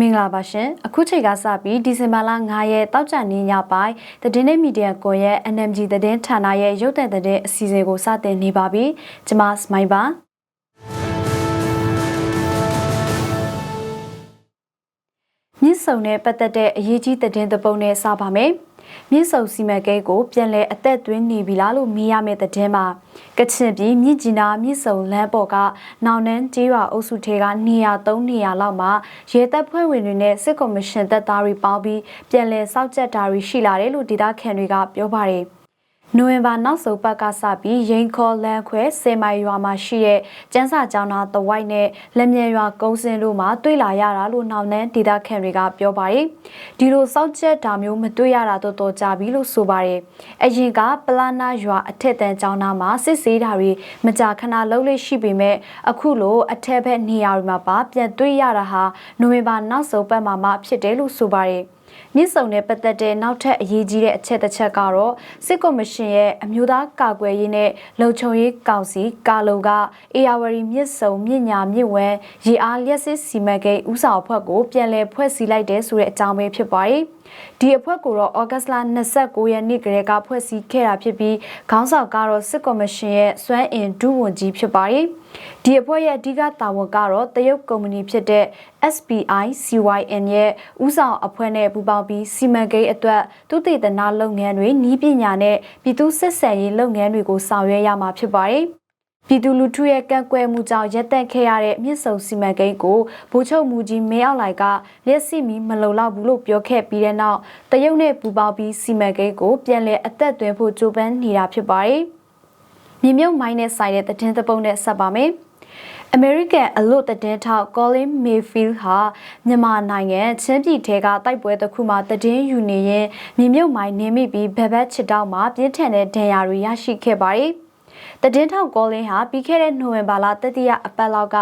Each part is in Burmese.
မင်္ဂလာပါရှင်အခုချိန်ကစပြီးဒီဇင်ဘာလ9ရက်တောက်ကြနေ့ညပိုင်းသတင်းနဲ့မီဒီယာကွန်ရဲ့ NMG သတင်းဌာနရဲ့ရုပ်သံသတင်းအစီအစဉ်ကိုစတင်နေပါပြီကျွန်မစမိုင်းပါမြစ်ဆုံနဲ့ပတ်သက်တဲ့အရေးကြီးသတင်းသပုတ်နဲ့စပါမယ် မြစ်ဆုံစီမံကိန်းကိုပြန်လည်အသက်သွင်းနေပြီလားလို့မေးရမယ့်တဲ့မှာကချင်ပြည်မြစ်ကြီးနားမြစ်ဆုံလမ်းပေါ်ကနောင်နန်းကျေးရွာအုပ်စုထဲကနေရာ3နေရာလောက်မှာရဲတပ်ဖွဲ့ဝင်တွေနဲ့စစ်ကော်မရှင်တပ်သားတွေပေါင်းပြီးပြန်လည်စောင့်ကြပ်တာတွေရှိလာတယ်လို့ဒေသခံတွေကပြောပါတယ်။ နိုဝင်ဘာနောက်ဆုံးပတ်ကစပြီးရင်ခေါ်လန်ခွဲစေမိုင်ရွာမှာရှိတဲ့ကျန်းစာကျောင်းသားတဝိုက်နဲ့လက်မြန်ရွာကုန်းစင်းတို့မှာတွေ့လာရတာလို့နောက်နန်းဒေသခံတွေကပြောပါတယ်။ဒီလိုစောက်ချက်တာမျိုးမတွေ့ရတာတော့တော်ကြပြီလို့ဆိုပါတယ်။အရင်ကပလာနာရွာအထက်တန်းကျောင်းသားမှာစစ်ဆေးတာတွေမကြာခဏလုပ်လို့ရှိပေမဲ့အခုလိုအထက်ဘက်နေရာတွေမှာပါပြန်တွေ့ရတာဟာနိုဝင်ဘာနောက်ဆုံးပတ်မှာမှဖြစ်တယ်လို့ဆိုပါတယ်။ မြစ်ဆုံနဲ့ပတ်သက်တဲ့နောက်ထပ်အရေးကြီးတဲ့အချက်တစ်ချက်ကတော့စစ်ကော်မရှင်ရဲ့အမျိုးသားကာကွယ်ရေးနဲ့လုံခြုံရေးကောင်စီကာလုံကအေယာဝရီမြစ်ဆုံမြစ်ညာမြစ်ဝဲရေအားလျက်စစ်စီမံကိန်းဥဆောင်အဖွဲ့ကိုပြန်လည်ဖွဲ့စည်းလိုက်တဲ့ဆိုတဲ့အကြောင်းပဲဖြစ်ပါတယ်။ ဒီအဖွဲ့ကိုတော့ဩဂတ်စ်လ29ရက်နေ့ကလေးကဖွဲ့စည်းခဲ့တာဖြစ်ပြီးခေါင်းဆောင်ကတော့စစ်ကော်မရှင်ရဲ့စွမ်းအင်ဒုဝန်ကြီးဖြစ်ပါတယ်။ဒီအဖွဲ့ရဲ့အဓိကတာဝန်ကတော့တရုတ်ကုမ္ပဏီဖြစ်တဲ့ SPI CYN ရဲ့ဥဆောင်အဖွဲ့နဲ့ပူးပေါင်းပြီးစီမံကိန်းအတွက်သူတည်တနာလုပ်ငန်းတွေနီးပညာနဲ့ပြည်သူစစ်ဆန်ရေးလုပ်ငန်းတွေကိုဆောင်ရွက်ရမှာဖြစ်ပါတယ်။ ပြည်သူလူထုရဲ့ကန့်ကွက်မှုကြောင့်ရပ်တန့်ခဲ့ရတဲ့မြစ်ဆုံစီမံကိန်းကိုဗိုလ်ချုပ်မူကြီးမင်းအောင်လှိုင်ကလက်စီမီမလုံလောက်ဘူးလို့ပြောခဲ့ပြီးတဲ့နောက်တရုတ်နဲ့ပူးပေါင်းပြီးစီမံကိန်းကိုပြန်လည်အသက်သွင်းဖို့ကြိုးပမ်းနေတာဖြစ်ပါတယ်။မြေမြုပ်မိုင်းနဲ့ဆိုင်တဲ့သတင်းသပုတ်နဲ့ဆက်ပါမယ်။ American အလို့တည်ထောက် Colin Mayfield ဟာမြန်မာနိုင်ငံချင်းပြည်ထဲကတိုက်ပွဲတစ်ခုမှာတည်င်းယူနေရင်မြေမြုပ်မိုင်းနင်းမိပြီးဘဘက်ချစ်တောက်မှာပြင်းထန်တဲ့ဒဏ်ရာတွေရရှိခဲ့ပါတယ်။ တည်င်းထောက်ကောလင်းဟာပြီးခဲ့တဲ့နိုဝင်ဘာလတတိယအပတ်လောက်က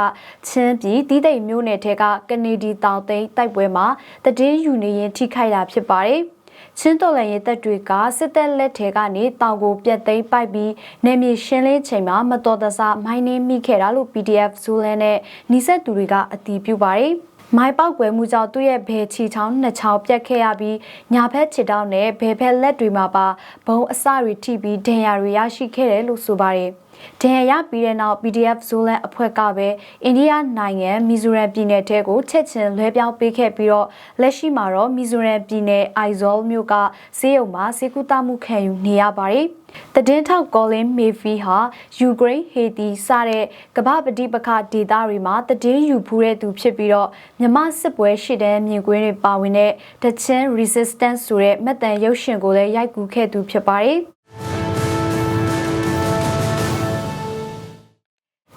ချင်းပြည်တီးတိမ်မြို့နယ်ထဲကကနေဒီတောင်သိန်းတိုက်ပွဲမှာတည်င်းယူနေရင်ထိခိုက်တာဖြစ်ပါတယ်။ချင်းတော်လည်းရဲ့တပ်တွေကစစ်တပ်လက်ထဲကနေတောင်ကိုပြတ်သိမ်းပိုက်ပြီးနေမြေရှင်းလင်းချိန်မှာမတော်တဆမိုင်းနှင်းမိခဲ့တာလို့ PDF ဇူလန်နဲ့နှိစက်သူတွေကအတည်ပြုပါတယ်။ မိုင်းပေါက်ကွယ်မှုကြောင့်သူ့ရဲ့ဘယ်ချီချောင်းနှစ်ချောင်းပြတ်ခဲ့ရပြီးညာဘက်ခြေထောက်နဲ့ဘယ်ဘက်လက်တွေမှာပါဘုံအစတွေထိပြီးဒဏ်ရာတွေရရှိခဲ့တယ်လို့ဆိုပါတယ်။ ဒဏ်ရာရပြီးတဲ့နောက် PDF Zolan အဖွဲ့ကပဲအိန္ဒိယနိုင်ငံမီဇိုရမ်ပြည်နယ်ထဲကိုချက်ချင်းလွှဲပြောင်းပေးခဲ့ပြီးတော့လက်ရှိမှာတော့မီဇိုရမ်ပြည်နယ်အိုင်ဇောလ်မြို့ကဆေးရုံမှာစေကူတာမှုခံယူနေရပါတယ်။တည်င်းထောက်ကောလင်းမေဖီဟာယူကရိန်းဟေတီစတဲ့ကမ္ဘာပဋိပက္ခဒေသတွေမှာတည်င်းယူဖူးတဲ့သူဖြစ်ပြီးတော့မြမစစ်ပွဲရှစ်တန်းမြင်ကွင်းတွေပါဝင်တဲ့တချင်း resistance ဆိုတဲ့မက်တန်ရုပ်ရှင်ကိုလည်းရိုက်ကူးခဲ့သူဖြစ်ပါတယ်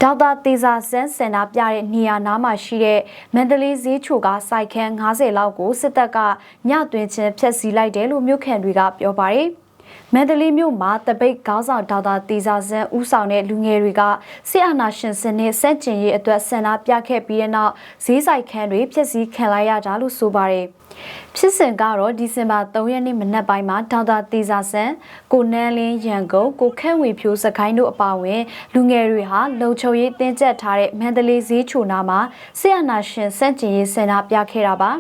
ဒေါက်တာတေဇာဆန်းစင်နာပြတဲ့နေရာနားမှာရှိတဲ့မန္တလေးဈေးချိုကစိုက်ခန်း90လောက်ကိုစစ်တပ်ကညတွင်ချင်းဖျက်ဆီးလိုက်တယ်လို့မြို့ခံတွေကပြောပါတယ်။မန္တလေးမြို့မှာတပိတ်ခေါင်းဆောင်ဒေါက်တာတေဇာဆန်းဦးဆောင်တဲ့လူငယ်တွေကစစ်အာဏာရှင်စနစ်စန့်ကျင်ရေးအတွက်ဆန္ဒပြခဲ့ပြီးတဲ့နောက်ဈေးဆိုင်ခန်းတွေဖျက်ဆီးခံလိုက်ရတာလို့ဆိုပါတယ်။ ဖြစ်စဉ်ကတော့ဒီဇင်ဘာ3ရက်နေ့မနက်ပိုင်းမှာဒေါက်တာတေဇာဆန်ကိုနန်းလင်းရန်ကုန်ကိုခန့်ဝေဖြိုးစကိုင်းတို့အပါအဝင်လူငယ်တွေဟာလုံခြုံရေးတင်းကျပ်ထားတဲ့မန္တလေးဈေးချိုနာမှာဆီယနာရှင်စန့်ကျင်ရေးဆန္ဒပြခဲ့တာပါ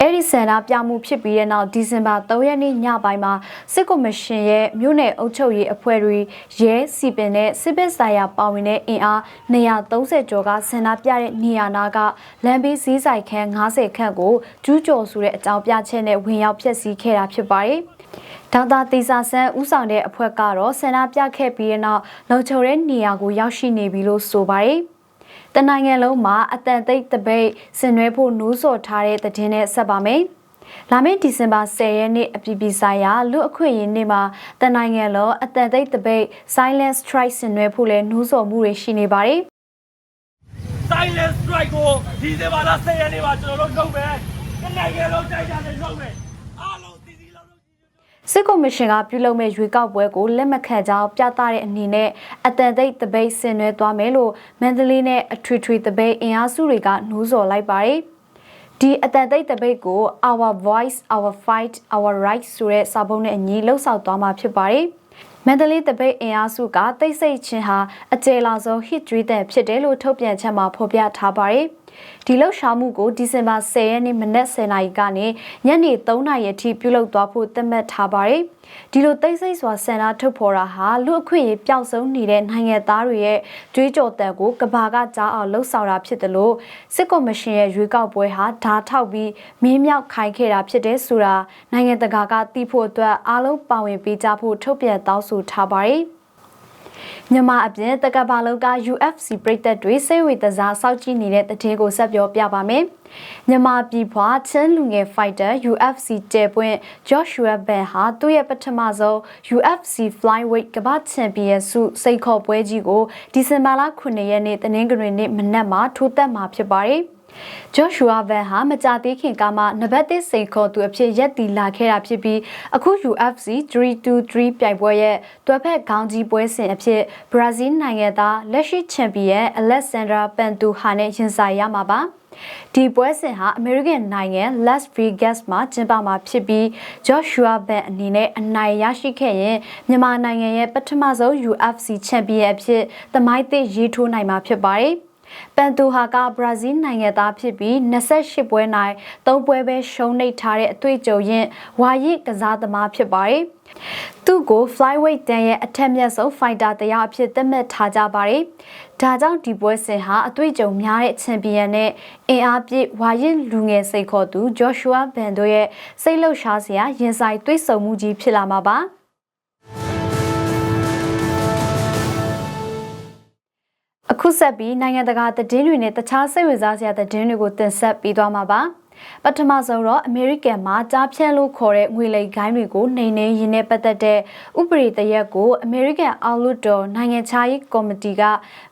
အဲ့ဒီဆန္ဒပြမှုဖြစ်ပြီးတဲ့နောက်ဒီဇင်ဘာ3ရက်နေ့ညပိုင်းမှာစစ်ကော်မရှင်ရဲ့မြို့နယ်အုပ်ချုပ်ရေးအဖွဲ့တွေရဲစီပင်နဲ့စစ်ဘက်ဆိုင်ရာပါဝင်တဲ့အင်အား230ကျော်ကဆန္ဒပြတဲ့နေရာနာကလမ်းဘေးဈေးဆိုင်ခန်း90ခန့်ကိုကျူးကျော်ဆိုတဲ့အကြောင်းပြချက်နဲ့ဝင်ရောက်ဖျက်ဆီးခဲ့တာဖြစ်ပါတယ်။ဒေါက်တာတီစာဆန်းဦးဆောင်တဲ့အဖွဲ့ကတော့ဆန္ဒပြခဲ့ပြီးတဲ့နောက်လုံခြုံတဲ့နေရာကိုရောက်ရှိနေပြီလို့ဆိုပါတယ်။တနိုင်ငံလုံးမှာအတန်သိပ်တပိတ်ဆင်နွှဲဖို့နှိုးဆော်ထားတဲ့သတင်းနဲ့ဆက်ပါမယ်။လာမယ့်ဒီဇင်ဘာ10ရက်နေ့အပြည်ပြည်ဆိုင်ရာလူအခွင့်အရေးနေ့မှာတနိုင်ငံလုံးအတန်သိပ်တပိတ် silent strike ဆင်နွှဲဖို့လဲနှိုးဆော်မှုတွေရှိနေပါတယ်။ silent strike ကိုဒီဇင်ဘာလ10ရက်နေ့မှာကျွန်တော်တို့လုပ်မယ် နိုင်ငံလုံးတိုက်ကြတယ်လုပ်မယ်အားလုံးတည်တည်လုံးလုံးစစ်ကော်မရှင်ကပြုလုပ်မဲ့ရွေးကောက်ပွဲကိုလက်မခံကြောင်းပြသတဲ့အနေနဲ့အတန်သိပ်တပိတ်ဆင်နွှဲသွားမယ်လို့မန္တလေးနဲ့အထွေထွေတပိတ်အင်အားစုတွေကနှိုးဆော်လိုက်ပါတယ်ဒီအတန်သိပ်တပိတ်ကို our voice our fight our rights ဆိုတဲ့စာပုံနဲ့အညီလှုပ်ဆောင်သွားမှာဖြစ်ပါတယ်မန္တလေးတပိတ်အင်အားစုကတိတ်ဆိတ်ချင်းဟာအကျေလာဆုံး hit ကျွေးတဲ့ဖြစ်တယ်လို့ထုတ်ပြန်ချက်မှာဖော်ပြထားပါတယ်။ ဒီလှုပ်ရှားမှုကိုဒီဇင်ဘာ10ရက်နေ့မနက်10:00နာရီကနေညနေ3:00နာရီအထိပြုလုပ်သွားဖို့သတ်မှတ်ထားပါတယ်။ဒီလိုသိစိတ်စွာဆန္ဒထုတ်ဖော်တာဟာလူအခွင့်အရေးပျောက်ဆုံးနေတဲ့နိုင်ငံသားတွေရဲ့ကြွေးကြော်တန်ကိုကဘာကကြားအောင်လှုပ်ဆောင်တာဖြစ်တယ်လို့စစ်ကော်မရှင်ရဲ့ရွေးကောက်ပွဲဟာဓာထောက်ပြီးမင်းမြောက်ခိုင်းခဲ့တာဖြစ်တဲ့ဆိုတာနိုင်ငံတကာကသိဖို့အတွက်အားလုံးပါဝင်ပေးကြဖို့ထုတ်ပြန်တောင်းဆိုထားပါတယ်။ မြန်မာအပြင်တကဘာလုံးက UFC ပြည်သက်တွေစိတ်ဝေတစားစောက်ကြည့်နေတဲ့တည်င်းကိုဆက်ပြောပြပါမယ်။မြန်မာပြည်ဖွာချင်းလူငယ် fighter UFC တဲပွင့် Joshua Ben ဟာသူ့ရဲ့ပထမဆုံး UFC flyweight ကမ္ဘာချန်ပီယံဆုစိတ်ခေါ်ပွဲကြီးကိုဒီဇင်ဘာလ9ရက်နေ့တနင်္ဂနွေနေ့မနက်မှာထိုးသက်မှာဖြစ်ပါတယ်။ Joshua Van ဟာမကြသေးခင်ကမှနံပါတ်1စိန်ခေါ်သူအဖြစ်ရက်တီလာခဲ့တာဖြစ်ပြီးအခု UFC 323ပြိုင်ပွဲရဲ့တွဲဖက်ခေါင်းကြီးပွဲစဉ်အဖြစ်ဘရာဇီးနိုင်ငံသားလက်ရှိချန်ပီယံ Alexander Pantoja နဲ့ရင်ဆိုင်ရမှာပါဒီပွဲစဉ်ဟာအမေရိကန်နိုင်ငံ Las Vegas မှာကျင်းပမှာဖြစ်ပြီး Joshua Ben အနေနဲ့အနိုင်ရရှိခဲ့ရင်မြန်မာနိုင်ငံရဲ့ပထမဆုံး UFC ချန်ပီယံအဖြစ်သမိုင်းသစ်ရေးထိုးနိုင်မှာဖြစ်ပါတယ်။ ပန်တူဟာကဘရာဇီးနိုင်ငံသားဖြစ်ပြီး28ပွဲနိုင်3ပွဲပဲရှုံးနိမ့်ထားတဲ့အတွေ့အကြုံရင့်ဝါရစ်ကစားသမားဖြစ်ပါတယ်။သူ့ကို flyweight တန်ရဲ့အထက်မြတ်ဆုံး fighter တရားအဖြစ်သတ်မှတ်ထားကြပါတယ်။ဒါကြောင့်ဒီပွဲစဉ်ဟာအတွေ့အကြုံများတဲ့ချန်ပီယံနဲ့အင်အားပြည့်ဝါရစ်လူငယ်စိတ်ခေါ်သူ Joshua Van တို့ရဲ့စိတ်လှုပ်ရှားစရာရင်ဆိုင်တွေ့ဆုံမှုကြီးဖြစ်လာမှာပါ။ ခုဆက်ပြီးနိုင်ငံတကာသတင်းတွေနဲ့တခြားစိတ်ဝင်စားစရာသတင်းတွေကိုတင်ဆက်ပေးသွားမှာပါ။ပထမဆုံးတော့အမေရိကန်မှာကြားဖြန့်လို့ခေါ်တဲ့ငွေလိမ်ဂိုင်းတွေကိုနှိမ်နှင်းရင်းနဲ့ပတ်သက်တဲ့ဥပဒေတရက်ကိုအမေရိကန်အောက်လွှတ်တော်နိုင်ငံခြားရေးကော်မတီက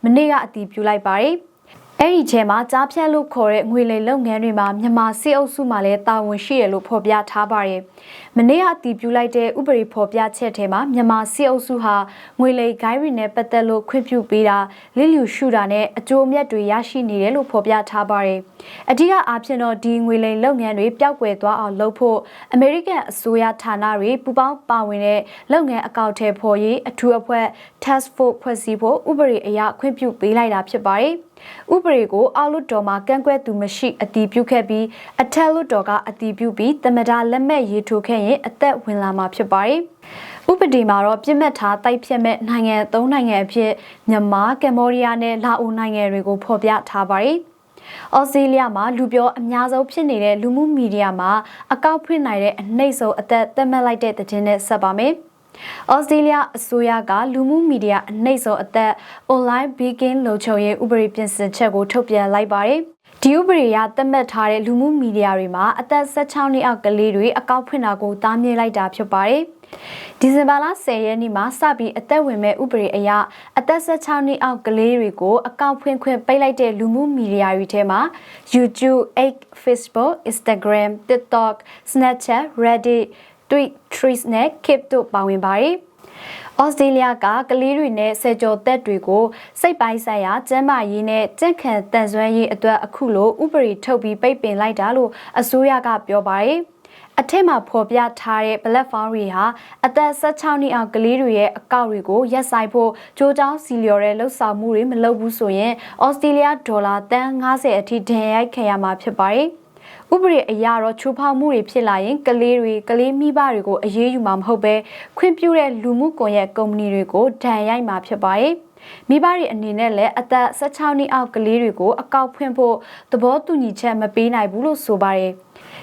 မနေ့ကအတည်ပြုလိုက်ပါတယ်။အဲ့ဒီထဲမှာကြားဖြတ်လို့ခေါ်တဲ့ငွေလိမ်လုပ်ငန်းတွေမှာမြန်မာစစ်အုပ်စုမှလည်းတာဝန်ရှိရလို့ဖော်ပြထားပါတယ်။ မနေ့ကအတည်ပြုလိုက်တဲ့ဥပဒေဖော်ပြချက်ထဲမှာမြန်မာစစ်အုပ်စုဟာငွေလိမ်ဂိုင်းတွေနဲ့ပတ်သက်လို့ခွင့်ပြုပေးတာလစ်လျူရှုတာနဲ့အကျိုးအမြတ်တွေရရှိနေတယ်လို့ဖော်ပြထားပါတယ်။အဓိကအားဖြင့်တော့ဒီငွေလိမ်လုပ်ငန်းတွေပျောက်ကွယ်သွားအောင်လုပ်ဖို့အမေရိကန်အစိုးရဌာနတွေပူးပေါင်းပါဝင်တဲ့လုပ်ငန်းအကောင့်ထဲပေါ်ရေးအထူးအဖွဲ့ task force ဖွဲ့စည်းဖို့ဥပဒေအရခွင့်ပြုပေးလိုက်တာဖြစ်ပါတယ်။ဥပဒေကိုအောက်လွှတ်တော်မှာကန့်ကွက်သူမရှိအတည်ပြုခဲ့ပြီးအထက်လွှတ်တော်ကအတည်ပြုပြီးတမဒါလက်မှတ်ရေးထိုးခဲ့ရင်အသက်ဝင်လာမှာဖြစ်ပါတယ်။ဥပဒေမှာတော့ပြစ်မှတ်ထားတိုက်ဖြတ်မဲ့နိုင်ငံ၃နိုင်ငံအဖြစ်မြန်မာကမ်ဘောဒီးယားနဲ့လာအိုနိုင်ငံတွေကိုဖော်ပြထားပါတယ်။ဩစတြေးလျမှာလူပြောအများဆုံးဖြစ်နေတဲ့လူမှုမီဒီယာမှာအကောက်ဖွင့်နိုင်တဲ့အနှိမ့်ဆုံးအသက်သတ်မှတ်လိုက်တဲ့သတင်းနဲ့ဆက်ပါမယ်။ ဩစတြေးလျအစိုးရကလူမှုမီဒီယာအနှိမ့်ဆုံးအသက် online beacon လုံခြုံရေးဥပဒေပြင်ဆင်ချက်ကိုထုတ်ပြန်လိုက်ပါတယ်။ဒီဥပဒေအရသတ်မှတ်ထားတဲ့လူမှုမီဒီယာတွေမှာအသက်16နှစ်အောက်ကလေးတွေအကောက်ဖွင့်တာကိုတားမြစ်လိုက်တာဖြစ်ပါတယ်။ဒီဇင်ဘာလ10ရက်နေ့မှာစပြီးအသက်ဝင်မဲ့ဥပဒေအရအသက်16နှစ်အောက်ကလေးတွေကိုအကောက်ဖွင့်ခွင့်ပိတ်လိုက်တဲ့လူမှုမီဒီယာတွေထဲမှာ YouTube, X, Facebook, Instagram, TikTok, Snapchat, Reddit Tweet, Trees နဲ့ Keep တို့ပါဝင်ပါတယ်။ဩစတြေးလျကကလေးတွေနဲ့ဆယ်ကျော်သက်တွေကိုစိတ်ပိုင်းဆိုင်ရာကျန်းမာရေးနဲ့ကြက်ခံတန်ဆွမ်းရေးအတွက်အခုလိုဥပဒေထုတ်ပြီးပိတ်ပင်လိုက်တာလို့အစိုးရကပြောပါတယ်။အထက်မှာဖော်ပြထားတဲ့ platform တွေဟာအသက်16နှစ်အောက်ကလေးတွေရဲ့အကောင့်တွေကိုရက်ဆိုင်ဖို့ကြိုးကြောင်းစီလျော်တဲ့လှုပ်ဆောင်မှုတွေမလုပ်ဘူးဆိုရင်ဩစတြေးလျဒေါ်လာတန်90အထိဒဏ်ရိုက်ခံရမှာဖြစ်ပါတယ်။ ဥပဒေအရတော့ချိုးဖောက်မှုတွေဖြစ်လာရင်ကလေးတွေကလေးမိဘတွေကိုအရေးယူမှာမဟုတ်ပဲခွင့်ပြုတဲ့လူမှုကွန်ရက်ကုမ္ပဏီတွေကိုဒဏ်ရိုက်မှာဖြစ်ပါတယ်မိဘတွေအနေနဲ့လည်းအသက်16နှစ်အောက်ကလေးတွေကိုအကောက်ဖွင့်ဖို့သဘောတူညီချက်မပေးနိုင်ဘူးလို့ဆိုပါတယ်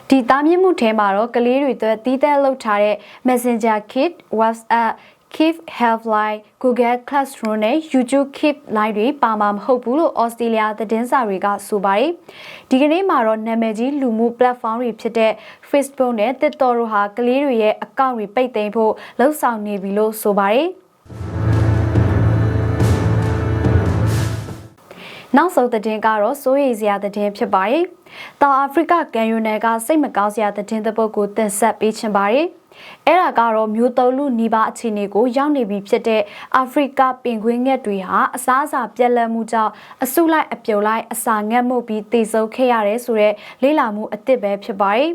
ဒီသားမြင့်မှုထဲမှာတော့ကလေးတွေအတွက်တီးတဲ့လောက်ထားတဲ့ Messenger Kit, WhatsApp Keep Helpline, Google Classroom နဲ့ YouTube Keep Line တွေပါမှာမဟုတ်ဘူးလို့ဩစတြေးလျသတင်းစာတွေကဆိုပါတယ်။ဒီကနေ့မှာတော့နာမည်ကြီးလူမှု platform တွေဖြစ်တဲ့ Facebook နဲ့ TikTok တို့ဟာကလေးတွေရဲ့အကောင့်တွေပိတ်သိမ်းဖို့လှုံ့ဆော်နေပြီလို့ဆိုပါတယ်။နောက်ဆုံးသတင်းကတော့စိုးရိမ်စရာသတင်းဖြစ်ပါတယ်။တောင်အာဖရိကကန်ယူနယ်ကစိတ်မကောင်းစရာသတင်းတစ်ပုဒ်ကိုတင်ဆက်ပေးချင်ပါတယ်။ အဲ့ဒါကတော့မျိုးသုံးလူနီးပါးအခြေအနေကိုရောက်နေပြီဖြစ်တဲ့အာဖရိကပင်ခွင်းငှက်တွေဟာအစားအစာပြက်လက်မှုကြောင့်အဆုလိုက်အပြုံလိုက်အစာငတ်မှုပြီးတည်ဆုံခဲ့ရတယ်ဆိုတဲ့လေ့လာမှုအသစ်ပဲဖြစ်ပါတယ်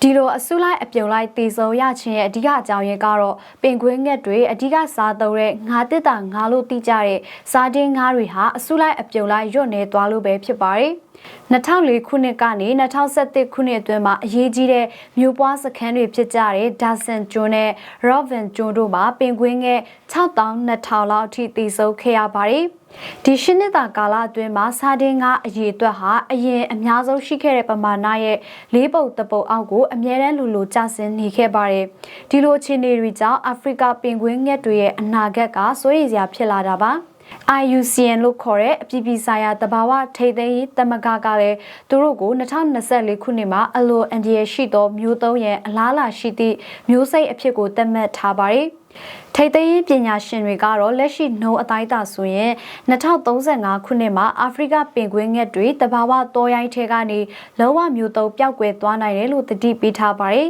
ဒီလိုအဆုလိုက်အပြုံလိုက်တည်ဆုံရခြင်းရဲ့အဓိကအကြောင်းရင်းကတော့ပင်ခွင်းငှက်တွေအဓိကစားသုံးတဲ့ငါးတစ်တာငါးလို့တိကြတဲ့စားတင်းငါးတွေဟာအဆုလိုက်အပြုံလိုက်ညွတ်နေသွားလို့ပဲဖြစ်ပါတယ်။ 2004ခုနှစ်ကနေ2017ခုနှစ်အတွင်းမှာအရေးကြီးတဲ့မြို့ပွားစခန်းတွေဖြစ်ကြတဲ့ဒါဆန်ကျွန်းနဲ့ရော့ဗန်ကျွန်းတို့မှာပင်ကွင်းငယ်6200လောက်အထိတည်ဆုံခဲ့ရပါတယ်။ဒီရှင်းနှစ်တာကာလအတွင်းမှာစာဒင်းကအရေးအတွက်ဟာအရင်အများဆုံးရှိခဲ့တဲ့ပမာဏရဲ့လေးပုံတစ်ပုံအောက်ကိုအမြဲတမ်းလူလိုကျဆင်းနေခဲ့ပါတယ်။ဒီလိုအခြေအနေတွေကြောင့်အာဖရိကပင်ကွင်းငယ်တွေရဲ့အနာဂတ်ကစိုးရိမ်စရာဖြစ်လာတာပါ။ IUCN လို့ခေါ်တဲ့အပြည်ပြည်ဆိုင်ရာတဘာဝထိပ်သိမ်းရေးတမကကလည်းသူတို့ကို2024ခုနှစ်မှာအလိုအန်ဒီယရှိသောမျိုးသုံးရဲ့အလားအလာရှိသည့်မျိုးစိတ်အဖြစ်ကိုသတ်မှတ်ထားပါတယ်။ထိပ်သိမ်းရေးပညာရှင်တွေကတော့လက်ရှိနှုံးအတိုင်းတာဆိုရင်2035ခုနှစ်မှာအာဖရိကပင်ကွင်းငှက်တွေတဘာဝတောရိုင်းထဲကနေလောဝမျိုးသုံးပျောက်ကွယ်သွားနိုင်တယ်လို့တတိပေးထားပါတယ်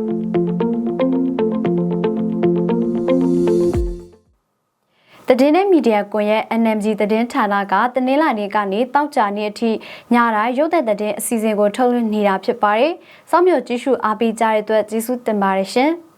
။ တည်င်းနဲ့မီဒီယာကွန်ရဲ့ NMG သတင်းဌာနကတနင်္လာနေ့ကနေတောက်ကြနေ့အထိညတိုင်းရုပ်သက်သတင်းအစီအစဉ်ကိုထုတ်လွှင့်နေတာဖြစ်ပါတယ်။စောင့်မျှော်ကြည့်ရှုအားပေးကြတဲ့အတွက်ကျေးဇူးတင်ပါတယ်ရှင်။